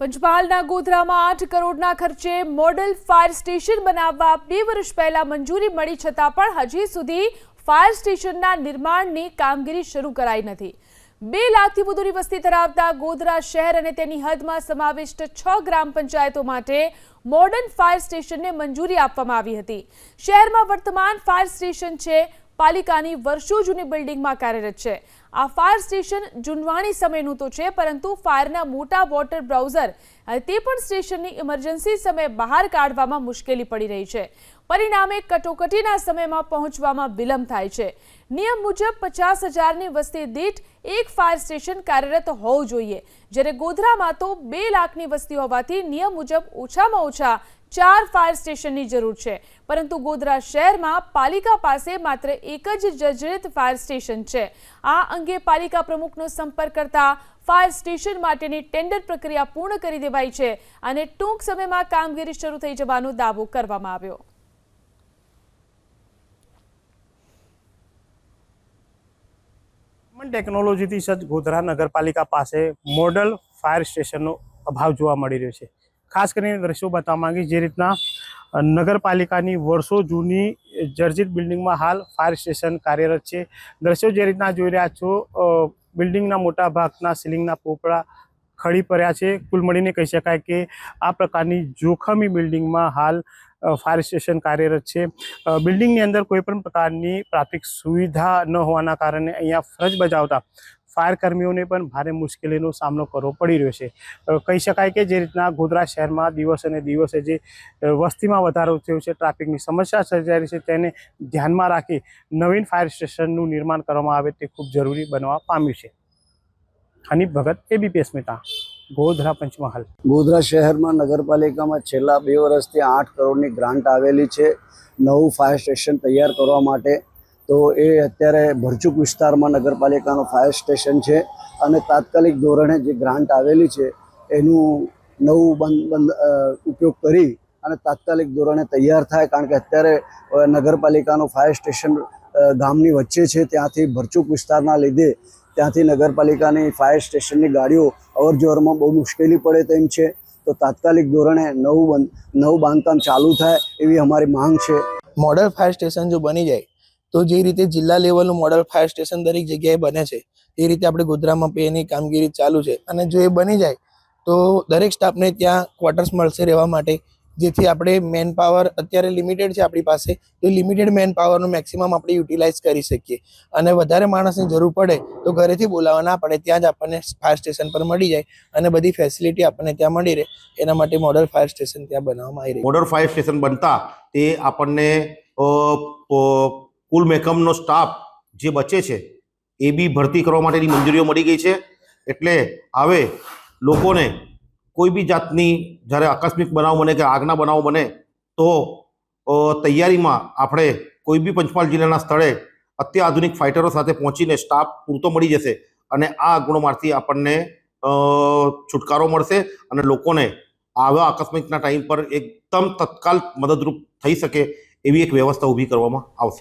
પંચમહાલના ગોધરામાં આઠ કરોડના ખર્ચે મોડલ ફાયર સ્ટેશન બનાવવા બે વર્ષ પહેલા મંજૂરી મળી છતાં પણ હજી સુધી ફાયર સ્ટેશનના નિર્માણની કામગીરી શરૂ કરાઈ નથી. બે લાખથી વધુની વસ્તી ધરાવતા ગોધરા શહેર અને તેની હદમાં સમાવિષ્ટ છ ગ્રામ પંચાયતો માટે મોડર્ન ફાયર સ્ટેશનને મંજૂરી આપવામાં આવી હતી. શહેરમાં વર્તમાન ફાયર સ્ટેશન છે પાલિકાની વર્ષો જૂની બિલ્ડિંગમાં કાર્યરત છે. આ ફાયર સ્ટેશન જૂનવાણી સમયનું તો છે, પરંતુ ફાયરના મોટા વોટર બ્રાઉઝર તે પણ સ્ટેશનની ઇમરજન્સી સમયે બહાર કાઢવામાં મુશ્કેલી પડી રહી છે. પરિણામે કટોકટીના સમયમાં પહોંચવામાં વિલંબ થાય છે. નિયમ મુજબ પચાસ હજારની વસ્તી દીઠ એક ફાયર સ્ટેશન કાર્યરત હોવું જોઈએ. જ્યારે ગોધરામાં તો બે લાખની વસ્તી હોવાથી નિયમ મુજબ ઓછામાં ઓછા ચાર ફાયર સ્ટેશનની જરૂર છે. પરંતુ ગોધરા શહેરમાં પાલિકા પાસે માત્ર એક જ જર્જરિત ફાયર સ્ટેશન છે. આ અંગે પાલિકા પ્રમુખનો સંપર્ક કરતા ફાયર સ્ટેશન માટેની ટેન્ડર પ્રક્રિયા પૂર્ણ કરી દેવાઈ છે અને ટૂંક સમયમાં કામગીરી શરૂ થઈ જવાનો દાવો કરવામાં આવ્યો. ટેકનોલોજીથી સજ્જ ગોધરા નગરપાલિકા પાસે મોડલ ફાયર સ્ટેશનનો અભાવ જોવા મળી રહ્યો છે. ખાસ કરીને દ્રશ્યો બતાવવા માંગી જે રીતના નગરપાલિકાની વર્ષો જૂની જર્જિત બિલ્ડિંગમાં હાલ ફાયર સ્ટેશન કાર્યરત છે. દ્રશ્યો જે રીતના જોઈ રહ્યા છો બિલ્ડિંગના મોટા ભાગના સીલિંગના પોપડા ખડી પડ્યા છે. કુલ મળીને કહી શકાય કે આ પ્રકારની જોખમી બિલ્ડિંગમાં હાલ ફાયર સ્ટેશન કાર્યરત છે. બિલ્ડિંગની અંદર કોઈ પણ પ્રકારની પ્રાથમિક સુવિધા ન હોવાના કારણે અહીંયા ફરજ બજાવતા ફાયર કર્મીઓને પણ ભારે મુશ્કેલીનો સામનો કરવો પડી રહ્યો છે. કહી શકાય કે જે રીતના ગોધરા શહેરમાં દિવસે ને દિવસે જે વસ્તીમાં વધારો થયો છે, ટ્રાફિકની સમસ્યા સર્જાઈ છે, તેને ધ્યાનમાં રાખી નવીન ફાયર સ્ટેશનનું નિર્માણ કરવામાં આવે તે ખૂબ જરૂરી બનવા પામ્યું છે. હનીફ ભગત એબીપીએસ મહેતા ગોધરા પંચમહાલ. ગોધરા શહેરમાં નગરપાલિકામાં છેલ્લા બે વર્ષથી આઠ કરોડની ગ્રાન્ટ આવેલી છે. નવું ફાયર સ્ટેશન તૈયાર કરવા માટે તો એ અત્યારે ભરચુક વિસ્તારમાં નગરપાલિકાનું ફાયર સ્ટેશન છે અને તાત્કાલિક ધોરણે જે ગ્રાન્ટ આવેલી છે, એનું નવું બંધ બંધ ઉપયોગ કરી અને તાત્કાલિક ધોરણે તૈયાર થાય કારણ કે અત્યારે નગરપાલિકાનું ફાયર સ્ટેશન ગામની વચ્ચે છે, ત્યાંથી ભરચુક વિસ્તારના લીધે ત્યાંથી નગરપાલિકાની ફાયર સ્ટેશનની ગાડીઓ અવરજવરમાં બહુ મુશ્કેલી પડે તેમ છે. તો તાત્કાલિક ધોરણે નવું બંધ, નવું બાંધકામ ચાલુ થાય એવી અમારી માંગ છે. મોડલ ફાયર સ્ટેશન જો બની જાય તો જે રીતે જિલ્લા લેવલનું મોડલ ફાયર સ્ટેશન દરેક જગ્યાએ બને છે, એ રીતે આપણે ગોધરામાં પણ એની કામગીરી ચાલુ છે. અને જો એ બની જાય, તો દરેક સ્ટાફને ત્યાં ક્વાર્ટર્સ મળશે રહેવા માટે, જેથી આપણે મેન પાવર અત્યારે લિમિટેડ છે આપણી પાસે, તો લિમિટેડ મેન પાવરનું મેક્સિમમ આપણે યુટિલાઇઝ કરી શકીએ. અને વધારે માણસની જરૂર પડે, તો ઘરેથી બોલાવવા ના પડે, ત્યાં જ આપણને ફાયર સ્ટેશન પર મળી જાય અને બધી ફેસિલિટી આપણને ત્યાં મળી રહે. એના માટે મોડલ ફાયર સ્ટેશન ત્યાં બનાવવામાં આવી રહી મોડલ ફાયર સ્ટેશન બનતા તે આપણને કુલ મહેકમનો સ્ટાફ જે બચે છે, એ બી ભરતી કરવા માટેની મંજૂરીઓ મળી ગઈ છે. એટલે હવે લોકોને કોઈ બી જાતની જ્યારે આકસ્મિક બનાવ બને કે આગના બનાવ બને, તો તૈયારીમાં આપણે કોઈ બી પંચમહાલ જિલ્લાના સ્થળે અત્યાધુનિક ફાઇટરો સાથે પહોંચીને સ્ટાફ પૂરતો મળી જશે અને આ ગુણોમાંથી આપણને છુટકારો મળશે અને લોકોને આવા આકસ્મિકના ટાઈમ પર એકદમ તત્કાલ મદદરૂપ થઈ શકે એવી એક વ્યવસ્થા ઊભી કરવામાં આવશે.